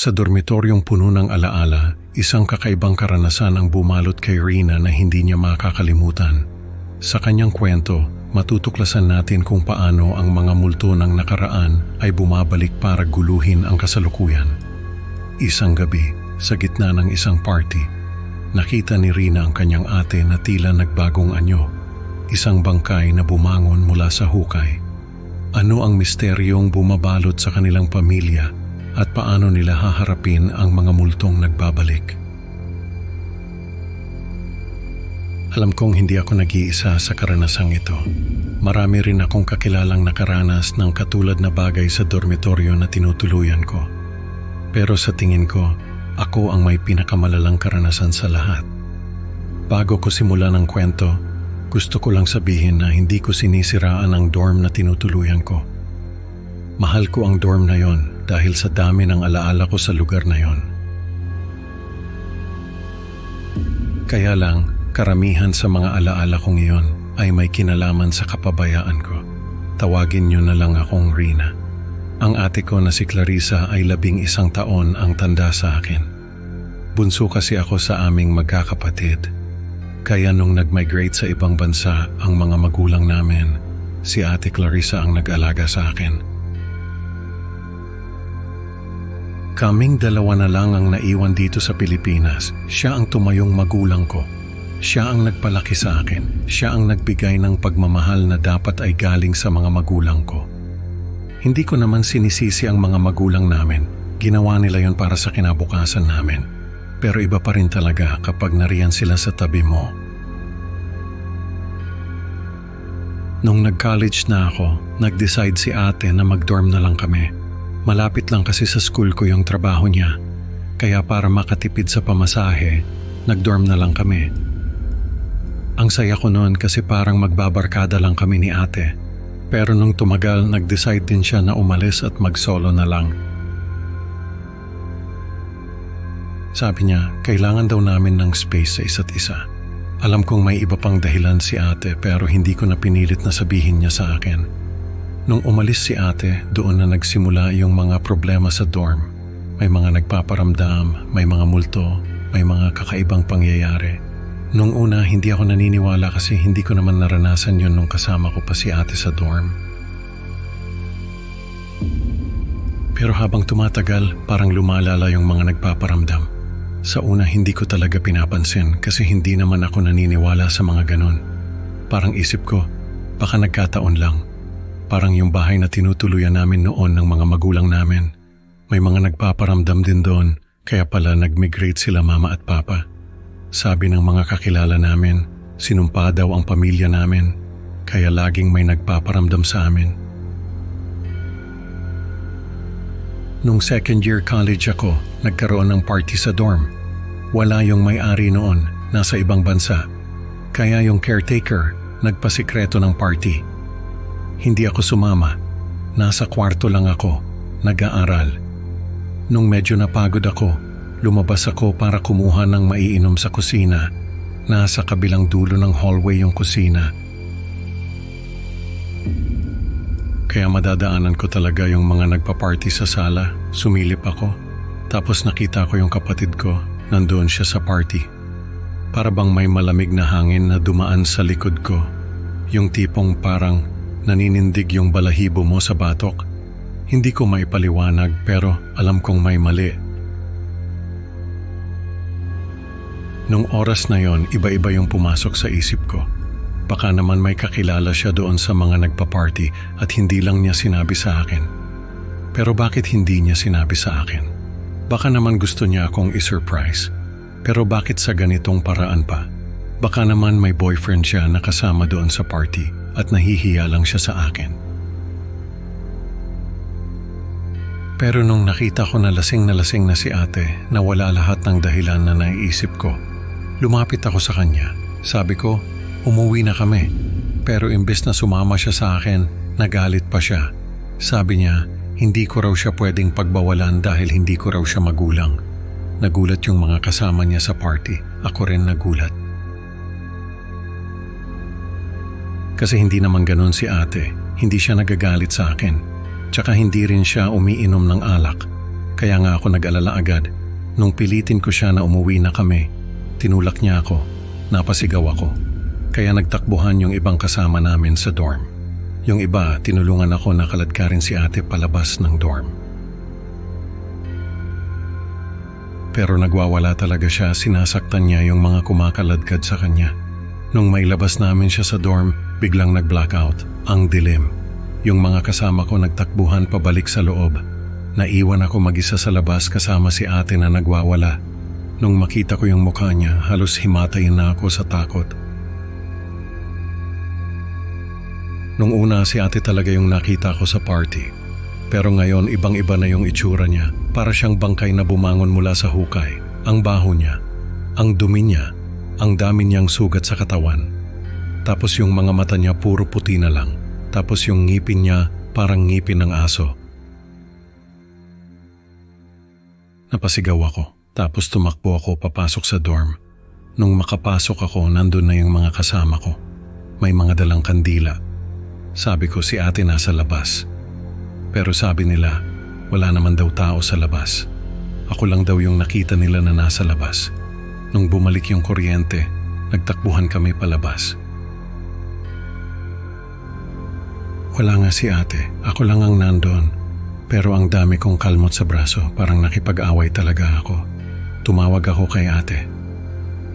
Sa dormitoryong puno ng alaala, isang kakaibang karanasan ang bumalot kay Rina na hindi niya makakalimutan. Sa kanyang kwento, matutuklasan natin kung paano ang mga multo ng nakaraan ay bumabalik para guluhin ang kasalukuyan. Isang gabi, sa gitna ng isang party, nakita ni Rina ang kanyang ate na tila nagbagong anyo. Isang bangkay na bumangon mula sa hukay. Ano ang misteryong bumabalot sa kanilang pamilya at paano nila haharapin ang mga multong nagbabalik? Alam kong hindi ako nag-iisa sa karanasang ito. Marami rin akong kakilalang nakaranas ng katulad na bagay sa dormitoryo na tinutuluyan ko. Pero sa tingin ko, ako ang may pinakamalalang karanasan sa lahat. Bago ko simulan ang kwento, gusto ko lang sabihin na hindi ko sinisiraan ang dorm na tinutuluyan ko. Mahal ko ang dorm na yon dahil sa dami ng alaala ko sa lugar na yon. Kaya lang, karamihan sa mga alaala kong iyon ay may kinalaman sa kapabayaan ko. Tawagin niyo na lang akong Rina. Ang ate ko na si Clarissa ay labing isang taon ang tanda sa akin. Bunso kasi ako sa aming magkakapatid. Kaya nung nag-migrate sa ibang bansa ang mga magulang namin, si ate Clarissa ang nag-alaga sa akin. Kaming dalawa na lang ang naiwan dito sa Pilipinas. Siya ang tumayong magulang ko. Siya ang nagpalaki sa akin. Siya ang nagbigay ng pagmamahal na dapat ay galing sa mga magulang ko. Hindi ko naman sinisisi ang mga magulang namin. Ginawa nila yon para sa kinabukasan namin. Pero iba pa rin talaga kapag nariyan sila sa tabi mo. Nung nag-college na ako, nag-decide si ate na mag-dorm na lang kami. Malapit lang kasi sa school ko yung trabaho niya. Kaya para makatipid sa pamasahe, nag-dorm na lang kami. Ang saya ko noon kasi parang magbabarkada lang kami ni ate. Pero nung tumagal, nag-decide din siya na umalis at mag-solo na lang. Sabi niya, kailangan daw namin ng space sa isa't isa. Alam kong may iba pang dahilan si ate pero hindi ko na pinilit na sabihin niya sa akin. Nung umalis si ate, doon na nagsimula yung mga problema sa dorm. May mga nagpaparamdam, may mga multo, may mga kakaibang pangyayari. Nung una, hindi ako naniniwala kasi hindi ko naman naranasan yun nung kasama ko pa si ate sa dorm. Pero habang tumatagal, parang lumalala yung mga nagpaparamdam. Sa una, hindi ko talaga pinapansin kasi hindi naman ako naniniwala sa mga ganon. Parang isip ko, baka nagkataon lang. Parang yung bahay na tinutuluyan namin noon ng mga magulang namin. May mga nagpaparamdam din doon, kaya pala nag-migrate sila mama at papa. Sabi ng mga kakilala namin, sinumpa daw ang pamilya namin, kaya laging may nagpaparamdam sa amin. Nung second year college ako, nagkaroon ng party sa dorm. Wala yung may-ari noon, nasa ibang bansa. Kaya yung caretaker, nagpasikreto ng party. Hindi ako sumama. Nasa kwarto lang ako, nag-aaral. Nung medyo napagod ako, lumabas ako para kumuha ng maiinom sa kusina. Nasa kabilang dulo ng hallway yung kusina. Kaya madadaanan ko talaga yung mga nagpa-party sa sala. Sumilip ako. Tapos nakita ko yung kapatid ko. Nandoon siya sa party. Para bang may malamig na hangin na dumaan sa likod ko. Yung tipong parang naninindig yung balahibo mo sa batok. Hindi ko maipaliwanag pero alam kong may mali. Nung oras na yon, iba-iba yung pumasok sa isip ko. Baka naman may kakilala siya doon sa mga nagpa-party at hindi lang niya sinabi sa akin. Pero bakit hindi niya sinabi sa akin? Baka naman gusto niya akong isurprise. Pero bakit sa ganitong paraan pa? Baka naman may boyfriend siya na kasama doon sa party at nahihiya lang siya sa akin. Pero nung nakita ko na lasing na lasing na si ate, nawala lahat ng dahilan na naiisip ko. Lumapit ako sa kanya. Sabi ko, umuwi na kami. Pero imbes na sumama siya sa akin, nagalit pa siya. Sabi niya, hindi ko raw siya pwedeng pagbawalan dahil hindi ko raw siya magulang. Nagulat yung mga kasama niya sa party. Ako rin nagulat. Kasi hindi naman ganun si ate. Hindi siya nagagalit sa akin. Tsaka hindi rin siya umiinom ng alak. Kaya nga ako nag-alala agad. Nung pilitin ko siya na umuwi na kami, tinulak niya ako, napasigaw ako. Kaya nagtakbuhan yung ibang kasama namin sa dorm. Yung iba, tinulungan ako na kaladkarin si ate palabas ng dorm. Pero nagwawala talaga siya, sinasaktan niya yung mga kumakaladkad sa kanya. Nung may labas namin siya sa dorm, biglang nag-blackout. Ang dilim. Yung mga kasama ko nagtakbuhan pabalik sa loob. Naiwan ako mag-isa sa labas kasama si ate na nagwawala. Nung makita ko yung mukha niya, halos himatayin na ako sa takot. Nung una si ate talaga yung nakita ko sa party. Pero ngayon ibang-iba na yung itsura niya. Para siyang bangkay na bumangon mula sa hukay. Ang baho niya, ang dumi niya, ang dami niyang sugat sa katawan. Tapos yung mga mata niya puro puti na lang. Tapos yung ngipin niya parang ngipin ng aso. Napasigaw ako. Tapos tumakbo ako papasok sa dorm. Nung makapasok ako, nandun na yung mga kasama ko. May mga dalang kandila. Sabi ko si ate nasa labas. Pero sabi nila, wala naman daw tao sa labas. Ako lang daw yung nakita nila na nasa labas. Nung bumalik yung kuryente, nagtakbuhan kami palabas. Wala nga si ate, ako lang ang nandun. Pero ang dami kong kalmot sa braso, parang nakipag-away talaga ako. Tumawag ako kay ate.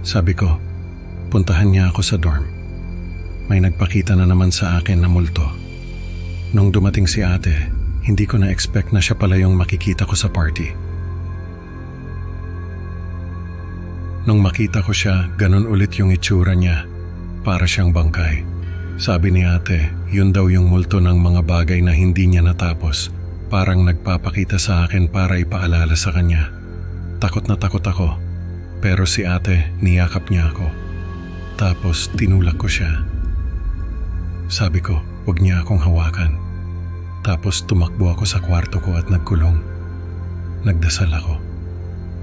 Sabi ko, puntahan niya ako sa dorm. May nagpakita na naman sa akin na multo. Nung dumating si ate, hindi ko na-expect na siya pala yung makikita ko sa party. Nung makita ko siya, ganun ulit yung itsura niya. Para siyang bangkay. Sabi ni ate, yun daw yung multo ng mga bagay na hindi niya natapos. Parang nagpapakita sa akin para ipaalala sa kanya. Takot na takot ako. Pero si ate, niyakap niya ako. Tapos tinulak ko siya. Sabi ko, wag niya akong hawakan. Tapos tumakbo ako sa kwarto ko at nagkulong. Nagdasal ako.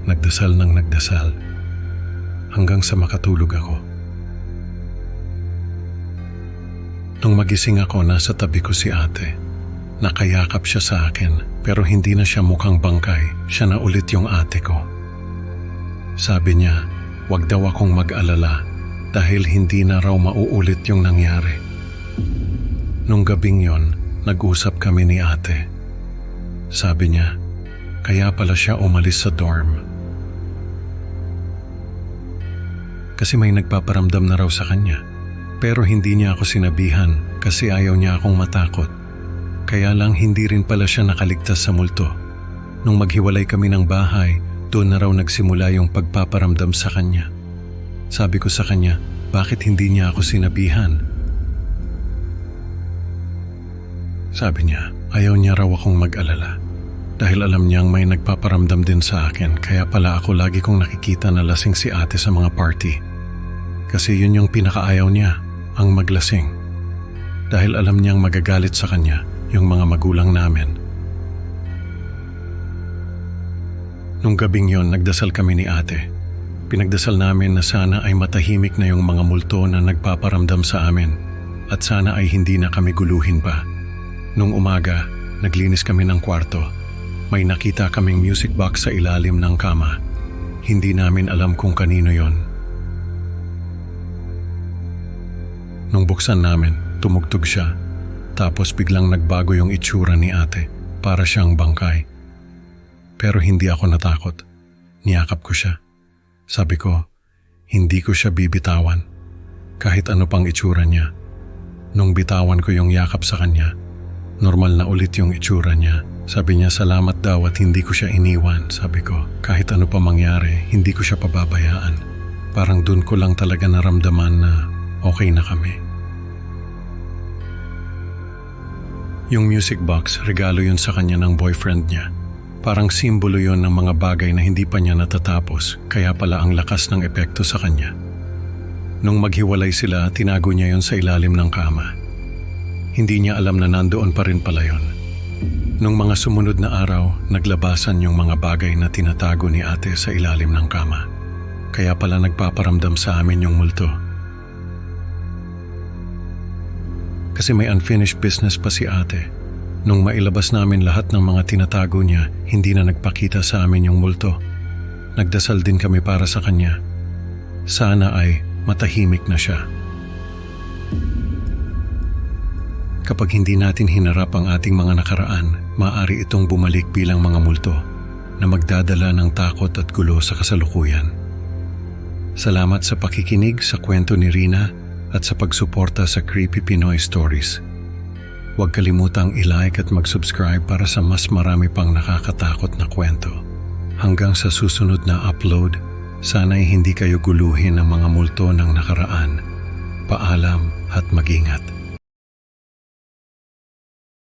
Nagdasal ng nagdasal. Hanggang sa makatulog ako. Nung magising ako, nasa tabi ko si ate. Nakayakap siya sa akin pero hindi na siya mukhang bangkay. Siya na ulit yung ate ko. Sabi niya, wag daw akong mag-alala dahil hindi na raw mauulit yung nangyari. Nung gabing yon, nag-usap kami ni ate. Sabi niya, kaya pala siya umalis sa dorm. Kasi may nagpaparamdam na raw sa kanya. Pero hindi niya ako sinabihan kasi ayaw niya akong matakot. Kaya lang hindi rin pala siya nakaligtas sa multo. Nung maghiwalay kami ng bahay, doon na raw nagsimula yung pagpaparamdam sa kanya. Sabi ko sa kanya, bakit hindi niya ako sinabihan? Sabi niya, ayaw niya raw akong mag-alala. Dahil alam niyang may nagpaparamdam din sa akin kaya pala ako lagi kong nakikita na lasing si ate sa mga party. Kasi yun yung pinakaayaw niya, ang maglasing. Dahil alam niyang magagalit sa kanya yung mga magulang namin. Nung gabing yon, nagdasal kami ni ate. Pinagdasal namin na sana ay matahimik na yung mga multo na nagpaparamdam sa amin at sana ay hindi na kami guluhin pa. Nung umaga, naglinis kami ng kwarto. May nakita kaming music box sa ilalim ng kama. Hindi namin alam kung kanino yon. Nung buksan namin, tumugtog siya. Tapos biglang nagbago yung itsura ni ate para siyang bangkay. Pero hindi ako natakot. Niyakap ko siya. Sabi ko, hindi ko siya bibitawan. Kahit ano pang itsura niya. Nung bitawan ko yung yakap sa kanya, normal na ulit yung itsura niya. Sabi niya salamat daw at hindi ko siya iniwan. Sabi ko, kahit ano pa mangyari, hindi ko siya pababayaan. Parang dun ko lang talaga naramdaman na okay na kami. Yung music box, regalo yun sa kanya ng boyfriend niya. Parang simbolo yon ng mga bagay na hindi pa niya natatapos, kaya pala ang lakas ng epekto sa kanya. Nung maghiwalay sila, tinago niya yon sa ilalim ng kama. Hindi niya alam na nandoon pa rin pala yon. Nung mga sumunod na araw, naglabasan yung mga bagay na tinatago ni ate sa ilalim ng kama. Kaya pala nagpaparamdam sa amin yung multo. Kasi may unfinished business pa si ate. Nung mailabas namin lahat ng mga tinatago niya, hindi na nagpakita sa amin yung multo. Nagdasal din kami para sa kanya. Sana ay matahimik na siya. Kapag hindi natin hinarap ang ating mga nakaraan, maaari itong bumalik bilang mga multo na magdadala ng takot at gulo sa kasalukuyan. Salamat sa pakikinig sa kwento ni Rina at sa pagsuporta sa Creepy Pinoy Stories. Huwag kalimutang i-like at mag-subscribe para sa mas marami pang nakakatakot na kwento. Hanggang sa susunod na upload, sana'y hindi kayo guluhin ng mga multo ng nakaraan. Paalam at mag-ingat.